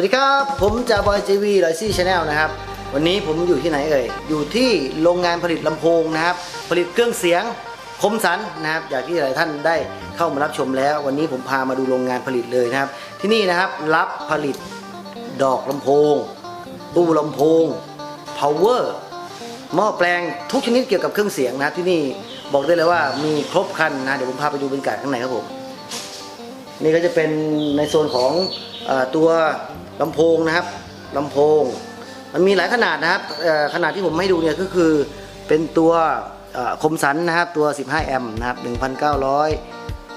วัสดีครับ ผมจาบอยจีวีไรซี่ชาแนลนะครับ วันนี้ผมอยู่ที่ไหนเอ่ย อยู่ที่โรงงานผลิตลำโพงนะครับ ผลิตเครื่องเสียงคมสันนะครับ อยางที่หลายท่านได้เข้ามารับชมแล้ว วันนี้ผมพามาดูโรงงานผลิตเลยนะครับ ที่นี่นะครับรับผลิตดอกลำโพง ตู้ลำโพง power หม้อแปลงทุกชนิดเกี่ยวกับเครื่องเสียงนะครับที่นี่บอกได้เลยว่ามีครบครันนะ เดี๋ยวผมพาไปดูบรรยากาศข้างในครับผม นี่ก็จะเป็นในโซนของอตัว ลำโพงนะครับลำโพง มันมีหลายขนาดนะครับขนาดที่ผมให้ดูเนี่ยก็คือเป็นตัวคมสันนะครับตัว 15 แอมป์นะครับ 1,900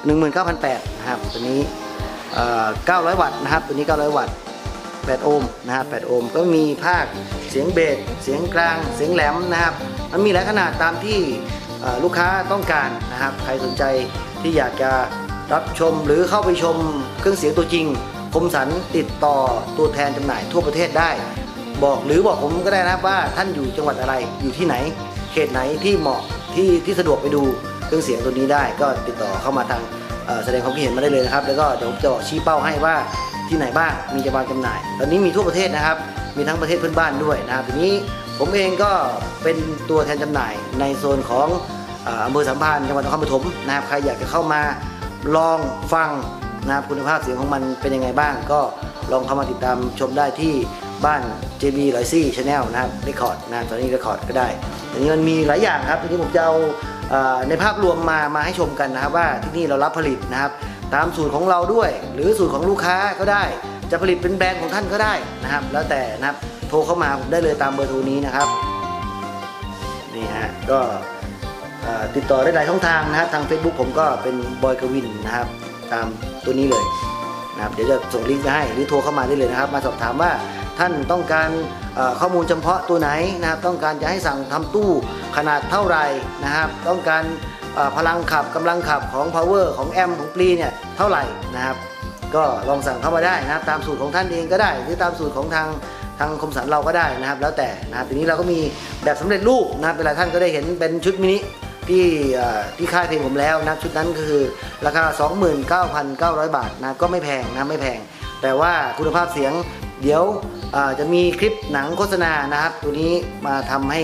19,800นะครับตัวนี้ 900 วัตต์นะครับตัวนี้ 900 วัตต์ 8 โอห์มนะครับ8โอห์มก็มีภาคเสียงเบสเสียงกลาง เสียงแหลมนะครับมันมีหลายขนาดตามที่ลูกค้าต้องการนะครับ ใครสนใจที่อยากจะรับชมหรือเข้าไปชมเครื่องเสียงตัวจริง คมสันติดต่อตัวแทนจำหน่ายทั่วประเทศได้ บอกหรือบอกผมก็ได้นะครับว่าท่านอยู่จังหวัดอะไรอยู่ที่ไหน เขตไหนที่เหมาะที่ที่สะดวกไปดูเครื่องเสียงตัวนี้ได้ ก็ติดต่อเข้ามาทางแสดงความคิดเห็นมาได้เลยนะครับ แล้วก็เดี๋ยวจะชี้เป้าให้ว่าที่ไหนบ้างมีจะวางจำหน่าย ตอนนี้มีทั่วประเทศนะครับ มีทั้งประเทศเพื่อนบ้านด้วยนะครับทีนี้ผมเองก็เป็นตัวแทนจำหน่ายในโซนของอำเภอสัมพันธ์จังหวัดนครปฐมนะครับใครอยากจะเข้ามาลองฟัง นะครับคุณภาพเสียงของมันเป็นยังไงบ้าง ก็ลองเข้ามาติดตามชมได้ที่บ้าน JB 1 0 4 Channel นะครับ Record นะตอนนี้ Record ก็ได้ทีนี้มันมีหลายอย่างครับทีนี้ผมจะเอาในภาพรวมมามาให้ชมกันนะครับ ว่าที่นี่เรารับผลิตนะครับ ตามสูตรของเราด้วย หรือสูตรของลูกค้าก็ได้ จะผลิตเป็นแบรนด์ของท่านก็ได้นะครับ แล้วแต่นะครับโทรเข้ามาผมได้เลยตามเบอร์โทรนี้นะครับนี่ฮะก็ติดต่อได้หลายช่องทางนะครับ ทาง Facebook ผมก็เป็นบอยกวินนะครับ ตามตัวนี้เลยนะครับเดี๋ยวจะส่งลิงก์ไปให้หรือโทรเข้ามาได้เลยนะครับ มาสอบถามว่าท่านต้องการข้อมูลเฉพาะตัวไหนนะครับ ต้องการจะให้สั่งทำตู้ขนาดเท่าไหร่นะครับ ต้องการพลังขับกำลังขับของ power ของแอมของปลีเนี่ยเท่าไหร่นะครับ ก็ลองสั่งเข้ามาได้นะครับ ตามสูตรของท่านเองก็ได้ หรือตามสูตรของทางทางคมสันเราก็ได้นะครับ แล้วแต่นะครับทีนี้เราก็มีแบบสำเร็จรูปนะครับเวลาท่านก็ได้เห็นเป็นชุดมินิ ที่ที่ค่ายเพลงผมแล้วนะชุดนั้นก็คือราคา 29,900 บาทนะก็ไม่แพงนะไม่แพง แต่ว่าคุณภาพเสียงเดี๋ยวจะมีคลิปหนังโฆษณานะครับ ตัวนี้มาทำให้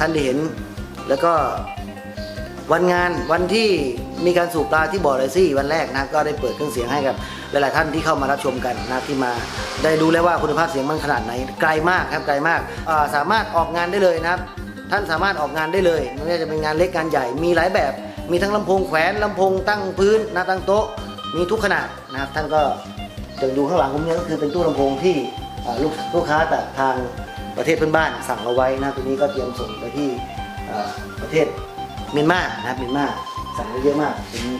ท่านได้เห็น แล้วก็วันงานวันที่มีการสูบปลาที่บ่อไรซี่วันแรกนะก็ได้เปิดเครื่องเสียงให้กับหลาย ๆ ท่านที่เข้ามารับชมกันนะที่มาได้รู้แล้วว่าคุณภาพเสียงมันขนาดไหนไกลมากครับไกลมากาสามารถออกงานได้เลยนะครับ ท่านสามารถออกงานได้เลยไม่ว่าจะเป็นงานเล็กงานใหญ่มีหลายแบบ มีทั้งลำโพงแขวนลำโพงตั้งพื้นหน้าตั้งโต๊ะ มีทุกขนาดนะครับท่านก็จะดูข้างหลังผมเนี่ยก็คือเป็นตู้ลำโพงที่ลูกลูกค้าจากทางประเทศเพื่อนบ้านสั่งเอาไว้นะตัวนี้ก็เตรียมส่งไปที่ประเทศเมียนมานะครับเมียนมาสั่งไว้เยอะมากทีนี้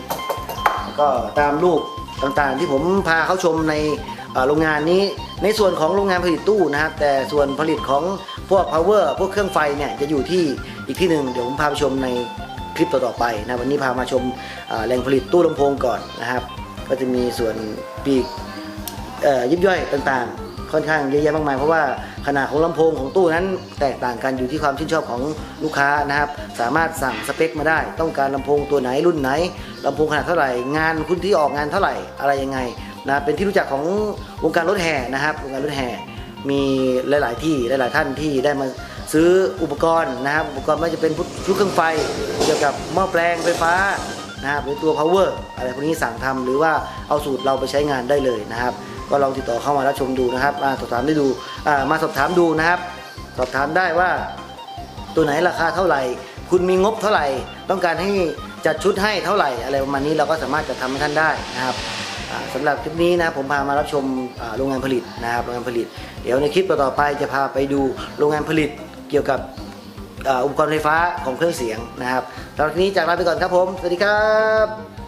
ก็ตามรูปต่างๆที่ผมพาเขาชมใน โรงงานนี้ในส่วนของโรงงานผลิตตู้นะครับ แต่ส่วนผลิตของพวก power พวกเครื่องไฟเนี่ยจะอยู่ที่อีกที่หนึ่งเดี๋ยวผมพาไปชมในคลิปต่อๆไปนะวันนี้พามาชมแหล่งผลิตตู้ลำโพงก่อนนะครับ ก็จะมีส่วนปีกยิบย่อยต่างๆ ค่อนข้างเยอะแยะมากมายเพราะว่าขนาดของลำโพงของตู้นั้นแตกต่างกันอยู่ที่ความชื่นชอบของลูกค้านะครับ สามารถสั่งสเปคมาได้ ต้องการลำโพงตัวไหนรุ่นไหนลำโพงขนาดเท่าไหร่ งานคุณที่ออกงานเท่าไหร่อะไรยังไง นะเป็นที่รู้จักของวงการรถแห่นะครับวงการรถแห่มีหลาย ๆ ที่หลาย ๆ ท่านที่ได้มาซื้ออุปกรณ์นะครับ อุปกรณ์ไม่ว่าจะเป็นชุดเครื่องไฟเกี่ยวกับหม้อแปลงไฟฟ้านะครับหรือตัว power อะไรพวกนี้สั่งทำหรือว่าเอาสูตรเราไปใช้งานได้เลยนะครับ ก็ลองติดต่อเข้ามารับชมดูนะครับมาสอบถามได้ดูมาสอบถามดูนะครับ สอบถามได้ว่าตัวไหนราคาเท่าไหร่ คุณมีงบเท่าไหร่ ต้องการให้จัดชุดให้เท่าไหร่ อะไรประมาณนี้เราก็สามารถจะทำให้ท่านได้นะครับ สำหรับคลิปนี้นะผมพามารับชมโรงงานผลิตนะครับโรงงานผลิต เดี๋ยวในคลิปต่อๆไปจะพาไปดูโรงงานผลิตเกี่ยวกับอุปกรณ์ไฟฟ้าของเครื่องเสียงนะครับตอนนี้จากลาไปก่อนครับผม สวัสดีครับ